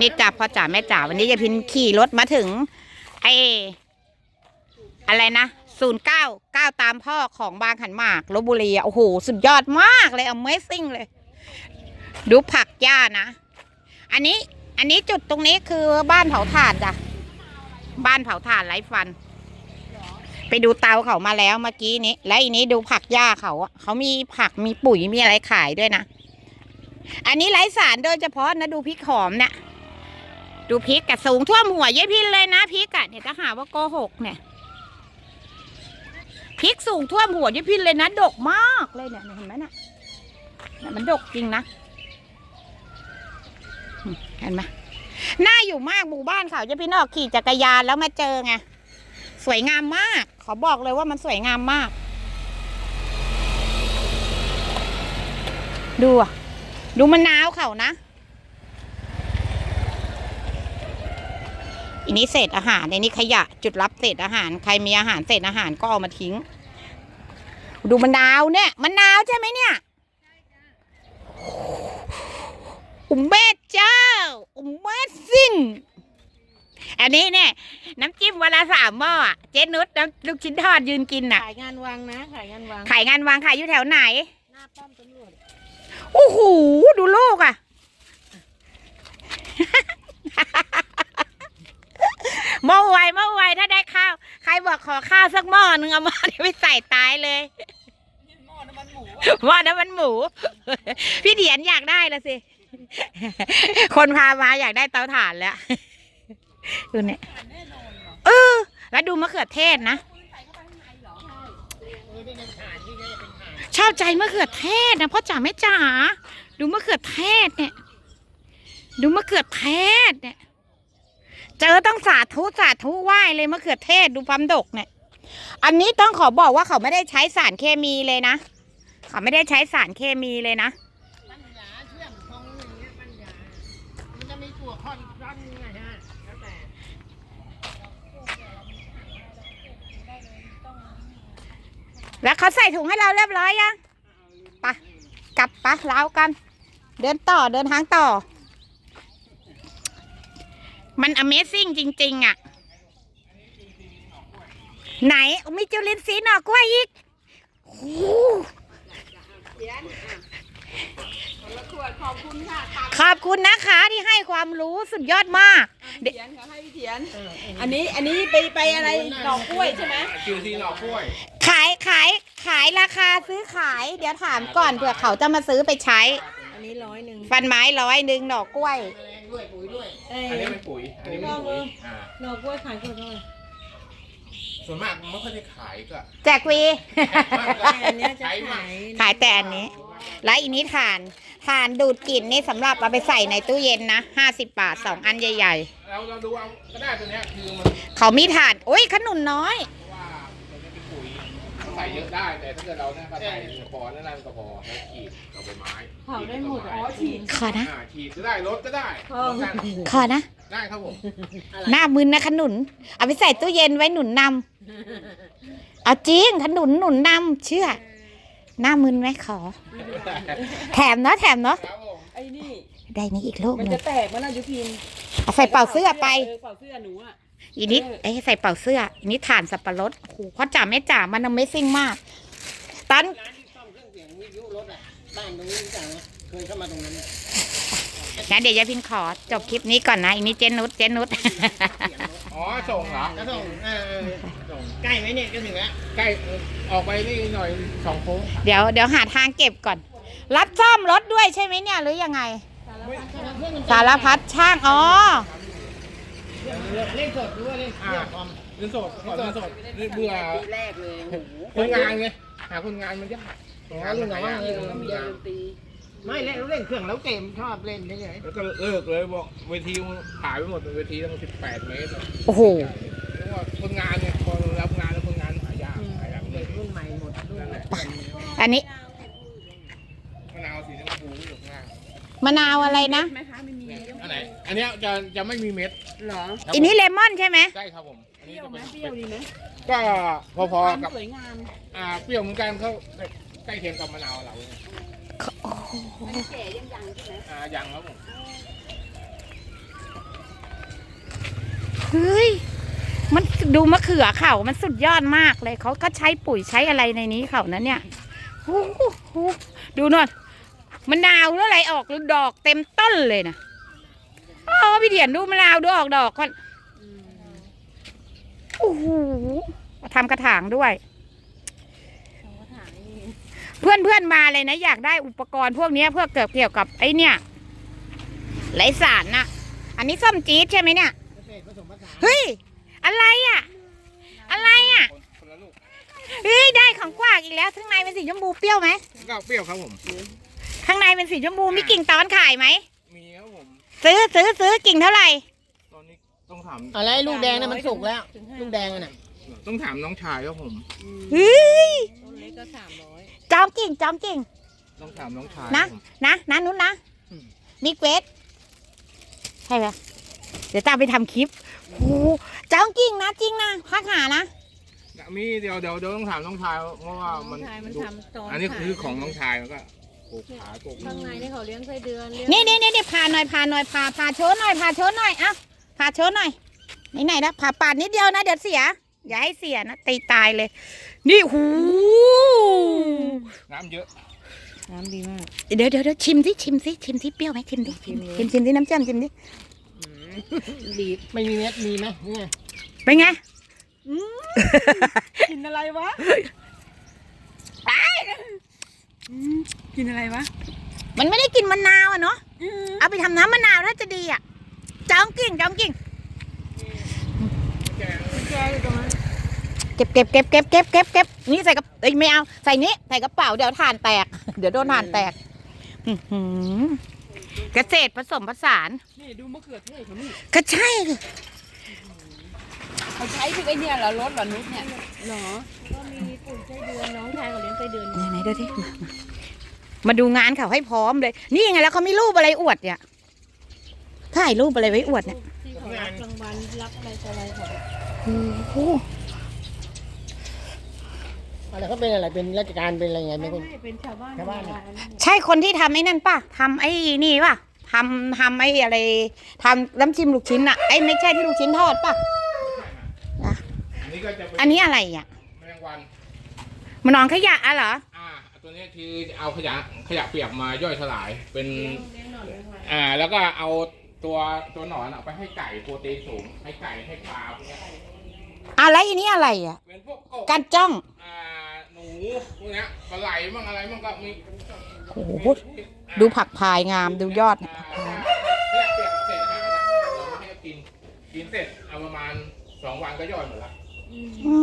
นี่จับพ่อจ๋าแม่จ๋าวันนี้ยายพินขี่รถมาถึง ไออะไรนะศูนย์เก้าเก้าตามพ่อของบางขันหมากลบบุรีโอ้โห สุดยอดมากเลย Amazing เลย ดูผักหญ้านะ อันนี้อันนี้จุดตรงนี้คือบ้านเผาถ่านจ้ะ บ้านเผาถ่านไร้ฟัน ไปดูเตาเขามาแล้วเมื่อกี้นี้ และอีนี้ดูผักหญ้าเขาอะเขามีผักมีปุ๋ยมีอะไรขายด้วยนะ อันนี้ไร้สารโดยเฉพาะนะดูพริกหอมเนี่ย ดูพริกกะสูงท่วมหัวยายพินเลยนะพริกอะเนี่ยจะหาว่าโกหกเนี่ยพริกสูงท่วมหัวยายพินเลยนะดกมากเลยเนี่ยเห็นไหมน่ะเนี่ยมันดกจริงนะเห็นไหมน่าอยู่มากหมู่บ้านเขายายพินออกขี่จักรยานแล้วมาเจอไงสวยงามมาก ขอบอกเลยว่ามันสวยงามมาก ดูดูมะนาวเขานะ อันนี้เศษอาหารในนี้ขยะจุดรับเศษอาหาร ใครมีอาหารเศษอาหารก็เอามาทิ้ง ดูมะนาวเนี่ยมะนาวใช่ไหมเนี่ยอุมแม่เจ้าอุมแม่สิ้นอันนี้เนี่ยน้ำจิ้มวันละสามหม้ออะเจ๊นุชน้ำลูกชิ้นทอดยืนกินน่ะขายงานวังนะขายงานวังขายงานวางขายอยู่แถวไหนหน้าป้อมตำรวจโอ้โหดูลูกอะ หม้อไวหม้อไวถ้าได้ข้าว ใครบอกขอข้าวสักหม้อนึงเอาหม้อนี้ไปใส่ตายเลยหม้อน้ำมันหมูหม้อน้ำมันหมู พี่เดียนอยากได้ละสิ คนพามาอยากได้เตาถ่านแล้วดูเนี่ยเออ แล้วดูมะเขือเทศนะชอบใจมะเขือเทศนะพ่อจ๋าแม่จ๋าดูมะเขือเทศเนี่ย ดูมะเขือเทศเนี่ย เจอต้องสาธุสาธุไหว้เลยมะเขือเทศดูความดกเนี่ย อันนี้ต้องขอบอกว่าเขาไม่ได้ใช้สารเคมีเลยนะ เขาไม่ได้ใช้สารเคมีเลยนะปัญญาเชื่อมทองอย่างเงี้ยปัญญามันจะมีตัวคอนร่อนไงฮะแล้วแต่แล้วเขาใส่ถุงให้เราเรียบร้อยยังปะกลับปะเล้ากัน เดินต่อเดินทางต่อ มัน Amazing จริง ๆ อะ ไหน มีจุลินทรีย์หน่อกล้วยอีกโอ้โหเขียนอะคนละขวดขอบคุณค่ะตามขอบคุณนะคะที่ให้ความรู้สุดยอดมากเขียนเขาให้เขียน อันนี้อันนี้ไปไปอะไรดอกกล้วยใช่ไหมคิวซีหน่อกล้วย ขายขายขายราคาซื้อขาย เดี๋ยวถามก่อนเผื่อเขาจะมาซื้อไปใช้อั นนี้ร้อยหนึ่งฟันไม้ร้อยหนึ่งหน่อกล้วยแรงด้วยปุ๋ยด้วย เออันนี้อเป็นปุ๋ย อันนี้เป็นปุ๋ยอ่าดอกกล้วยขายขวดเท่าไหร่ ส่วนมากไม่ค่อยได้ขายก็แจกฟรีแต่อันเนี้ยจะขายขายแต่อันนี้ และอีนี้ถ่านถ่านดูดกลิ่นนี่สำหรับเอาไปใส่ในตู้เย็นนะห้าสิบบาทสองอันใหญ่ เราเราดูเอาก็ได้ตัวเนี้ยคือมันๆ เขามีถ่านโอ้ยขนุนน้อย ว่ามันจะเป็นปุ๋ยใส่เยอะได้ แต่ถ้าเกิดเราเนี่ยก็ใส่กระพอนั่นนั่นก็พอแล้วขีดกับใบไม้เผาได้หมดอ๋อฉีดขอนะ อ่าขีดก็ได้รถก็ได้เออรถได้ขอนะ ได้ครับผมหน้ามึนนะขนุน เอาไปใส่ตู้เย็นไว้หนุนนำเอาจริงขนุนหนุนนำเชื่อ หน้ามึนไหมขอ แถมเนาะแถมเนาะครับผมไอ้นี่ ได้นี่อีกลูกมันหนึจะงแตกมันนะยุพินเอาใส่เป่าเสื้อไป เออเป่าเสื้อหนูอะ อีนิดไอ้ยใส่เป่าเสื้ออีนิดถ่านสับปะรดโอ้โหพ่อจ๋าแม่จ๋ามัน Amazing มากตอนร้านที่ซ่อมเครื่องเสียงวิทยุรถอะบ้านตรงนี้รู้จักไหมเคยเข้ามาตรงนั้นเนี่ยงั้นเดี๋ยวยายพินขอจบคลิปนี้ก่อนนะอีนี้เจนุชเจนุช อ๋อส่งเหรอก็ส่งเออส่งใกล้ไหมเนี่ยก็ถึงแล้วใกล้เออออกไปนี่หน่อยสองโค้งเดี๋ยวเดี๋ยวหาทางเก็บก่อน รับซ่อมรถด้วยใช่ไหมเนี่ยหรือยังไง สารพัดช่างอ๋อ เล่นสดด้วยเล่นอ่าเงินสดขอเงินสดเบื่อปีแรกเลยโอ้โหคนงานไงหาคนงานมันยากอ๋อลุงเหรอว่าเออมีดนตรีไม่เล่นเล่นเครื่องแล้วเกมชอบเล่นเฉยแล้วก็เลิกเลยบอกเวทีมันขายไปหมดเวทีตั้งสิบแปดเมตรโอ้โหเพราะว่าคนงานเนี่ยคนรับงานแล้วคนงานหายากหายากเลเด็ยกรุ่นใหม่หมดรุ่นนั่นแหละอันนี้มะนาวสีชมพูอยู่ข้างล่างมะนาวอะไรนะไหมคะไม่มีอันไหนอันเนี้ยจะจะไม่มีเม็ด หรอครับอันนี้เลมอนใช่ไหมใช่ครับผมอันเปนี้รี้ยวจะไหมเป็นเปรี้ยวดีไหมก็พอๆกับ สวยงามอ่าเปรี้ยวเหมือนกันเขาใกล้เคียงกับมะนาวเราเนี่ยโอ้โหมันแก่ยังยังใช่ไหมอ่ายังครับผมเฮ้ยมันดูมะเขือเขามันสุดยอดมากเลย เขาก็ใช้ปุ๋ยใช้อะไรในนี้เขานะเนี่ยโอ้โหดูหน่อยมะนาวแล้วอะไรออกหรือดอกเต็มต้นเลยนะโอ้ พี่เถียนดูมะนาวดูออกดอกก่อนโอ้โหทำกระถางด้วย เพื่อนเพื่อนๆมาเลยนะ อยากได้อุปกรณ์พวกเนี้ยเพื่อเกิดเกี่ยวกับไอ้เนี่ยไรสารนะอันนี้ส้มจี๊ดใช่ไหมเนี่ยเกษตรผสมผสานเฮ้ย อะไรอะ อะไรอะคนคนละลูกเฮ้ยได้ของกวากอีกแล้วข้างในเป็นสีชมพูเปรี้ยวไหมก็เปรี้ยวครับผม ข้างในเป็นสีชมพูมีกิ่งตอนขายไหมมีครับผม ซื้อซื้อซื้อกิ่งเท่าไหร่ ตอนนี้ต้องถามอะไรลูกแดงน่ะมันสุกแล้วลูกแดงน่ะต้องถามน้องชายครับผม เฮ้ยต้นเล็กก็สามร้อยจอมกิ่งจอมกิ่ง ต้องถามน้องชายนะ ครับผม นะนะนุ้นนะมีเกวสใช่ไหมเดี๋ยวตามไปทำคลิปโอ้โหจอมกิ่งนะจริงนะพักหานะมีเดี๋ยวเดี๋ยวเดี๋ยวต้องถามน้องชายเพราะว่าน้มัอนงชายมันดูทำตอนอันนี้ขายคือของน้องชายแล้วก็ ปลูกขาปลูกข้างในนี่เขาเลี้ยงไส้เดือนเลี้ยงนี่นี่นี่นี่พาหน่อยพาหน่อยพาพาโชว์หน่อยพาโชว์หน่อยเอ้าพาโชว์หน่อยไหนไหนๆนะพาปาดนิดเดียวนะเดี๋ยวเสีย อย่าให้เสียนะตีตายเลย นี่หูน้ำเยอะ น้ำดีมากเดี๋ยวเดี๋ยวเดี๋ยวชิมสิชิมสิชิมสิเปรี้ยวไหมชิมดิชิมชิมชิมสิน้ำเจ้มชิมดิดีไม่มีเม็ดมีไหมนี่ไงเป็นไงกินอะไรวะ กินอะไรวะ มันไม่ได้กินมะนาวอะเนาะเอาไปทำน้ำมะนาวถ้าจะดีอะจ้องกิ่งจ้องกิ่งแกอยู่ตรงนั้นเก็บเก็บเก็บเก็บเก็บเก็บเก็บนี่ใส่กระเอ้ยไม่เอาใส่นี้ใส่กระเป๋าเดี๋ยวถ่านแตก เดี๋ยวโดนถ่านแตกอื้อหือเกษตรผสมผสานนี่ดูมะเขือเทศเขานี่ก็ใช่สิเขาใช้คือไอเนี่ยเหรอรถเหรอนุชเนี่ยเหรอก็มีปุ๋ยไส้เดือนน้องชายเขาเลี้ยง ไส้เดือนอยู่ไหนๆดูดิมามามาดูงานเขาให้พร้อมเลย นี่ไงแล้วเขามีรูปอะไรอวดเนี่ยถ่ายรูปอะไรไว้อวดเนี่ยที่เขารับรางวัลรับอะไรต่ออะไรเขาโอ้โหอะไรเขาเป็นอะไรเป็นราชการเป็นอะไรไงไม่ไม่เป็น ไม่เป็นชาวบ้านชาวบ้าน ธรรมดนั่นแหละใช่คนที่ทำไอ้นั่นป่ะทำไอ้นี่ป่ะทำทำไอ้อะไรทำน้ำจิ้มลูกชิ้นอะไอ้ไม่ใช่ที่ลูกชิ้นทอดป่ะ อันนี้ก็จะเป็นอันนี้อะไรอะ แมลงวัน มันนอนขยะอะเหรอ อ่าตัวนี้คือเอาขยะขยะเปียกมาย่อยสลายเป็นเลี้ยงเลี้ยงหนอนเลี้ยงอะไรอ่า แล้วก็เอาตัวตัวหนอนเอาไปให้ไก่โปรตีนสูง ให้ไก่ให้ปลาพวกเนี้ยอะไรอันนี้อะไรอะ เป็นพวกกบการจ้อง อ่าหนูพวกเนี้ยปลาไหลมั่งอะไรมั่งก็มีโอ้โห ดูผักพายงาม ดูยอดอ่าขยะเปียกเศษอาหารนะเราไม่ให้กินกินเสร็จเอาประมาณสองวันก็ย่อยหมดละอืม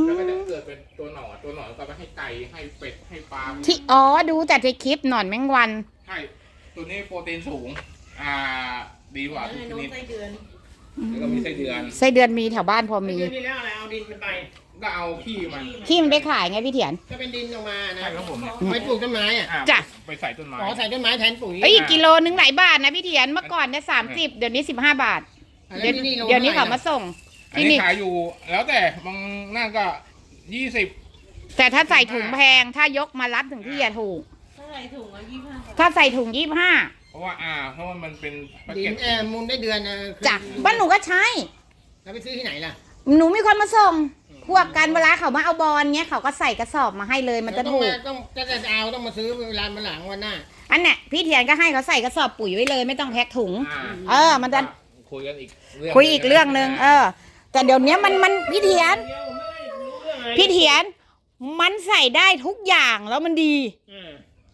แล้วก็จะเกิดเป็นตัวหนอนตัวหนอนก็ไปให้ไก่ให้เป็ดให้ปลาที่อ๋อดูแต่ในคลิปหนอนแมงวันใช่ตัวนี้โปรตีนสูง อ่า ดีกว่าทุกชน้องนิดไส้เดือนแล้วก็มีไส้เดือนไส้เดือนมีแถวบ้านพอมีเดือนที่แล้วอะไรเอาดินมันไปก็เอาขี้มันขี้มันไปขายไงพี่เถียนก็เป็นดินออกมานะใช่ครับผมเนี่ยไปปลูกต้นไม้อะอ่าจ้ะไปใส่ต้นไม้ขอใส่ต้นไม้แทนปุ๋ยเอ้ยกิโลนึงหลายบาทนะพี่เถียนเมื่อก่อนเนี่ยสามสิบเดี๋ยวนี้สิบห้าบาทแล้วเดี๋ยวที่นี่โลเดี๋ยวนี้ท่เขาไหร่มาส่ง อันนี้ขายอยู่ แล้วแต่บางนั่นก็ยี่สิบแต่ถ้าใส่ถุงแพงถ้ายกมารับถึงที่จะถูกเท่าไหร่ถุงอะยี่ห้าบาทถ้าใส่ถุงยี่ห้าเพราะว่าอ่าเพราะว่ามันเป็นแพ็กดิเกนจแอร์มูลได้เดือนนะคือจ้ะบ้านหนูก็ใช้ แล้วไปซื้อที่ไหนล่ะหนูมีคนมาส่ง พวกกันเวลาเขามาเอาบอลเงี้ยเขาก็ใส่กระสอบมาให้เลยมันจะต้องถูกมาต้องจะจะเอาต้องมาซื้อเวลามาหลังวันหน้าอันเนี้ยพี่เทียนก็ให้เขาใส่กระสอบปุ๋ยไว้เลย ไม่ต้องแพ็คถุง อ่าเออมันจะ คุยกันอีกคุยอีกเรื่องหนึ่งเออ แต่เดี๋ยวนี้มันมันพี่เทียนพี่เทียนมันใส่ได้ทุกอย่างแล้วมันดี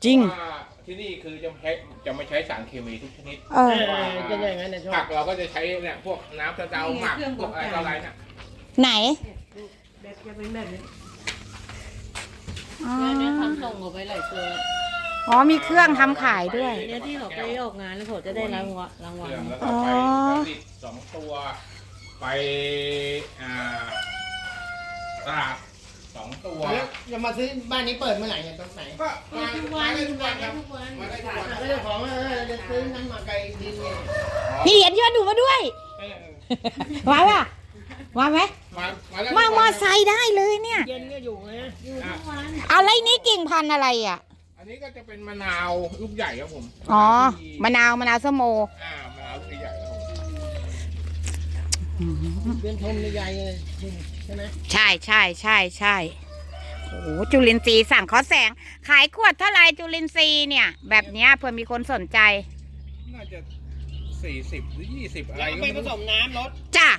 จริงเพาะว่าที่นี่คือจะใช้จะไม่ใช้สารเคมีทุกชนิดเอเอออจะอย่างนั้นนะชอผับกเราก็จะใช้เนี่ยพวกน้ำสะเดาหมักพวกอะไรต่ออะไรเนี่ยไหนแบบจะเป็นแบบนี้อ๋อเนี่ยเนี่ยทำส่งออกไปหลายตัวอ๋อมีเครื่องทำขายด้วย เนี่ยที่เขาไปออกงานแล้วเขาจะได้รางวัลรางเควัลรื่องแล้วก็ไปผลิตสองตัว ไปอ่าตลาดสองตัว แล้วจะมาซื้อบ้านนี้เปิดเมื่อไหร่เนี่ยตรงไหนก็มาทุกมาวันได้ทุทุกกวัวันนครับทุกวันมาได้ทุกวันก็เจ้าของเออจะซื้อน้ำหมักไก่ดินเนี่ยพี่เทียนชวนหนูมาด้วยเออมาป่ะมาไหมมามาได้มาทุกมวัอนไซค์ได้เลยเนี่ย เย็นก็อยู่นะอยู่ทุกวันอะไรนี่กิ่งพันธุ์อะไรอะ อันนี้ก็จะเป็นมะนาวลูกใหญ่ครับผมอ๋อที่มะนาวมะนาวส้มโมอ่ามะนาวลูกใหญ่ครับผม อืม เป็นทมใหญ่ๆเลยใช่ไหมใช่ใช่ใช่ใช่โอ้โหจุลินทรีย์สั่งขอแสง ขายขวดเท่าไหรจุลินทรีย์เนี่ย แบบเนี้ยเพื่อมีคนสนใจ น่าจะสี่สิบหรือยี่สิบอะไรแล้วก็ไปไม่ผรู้สมน้ำรถจ้ะ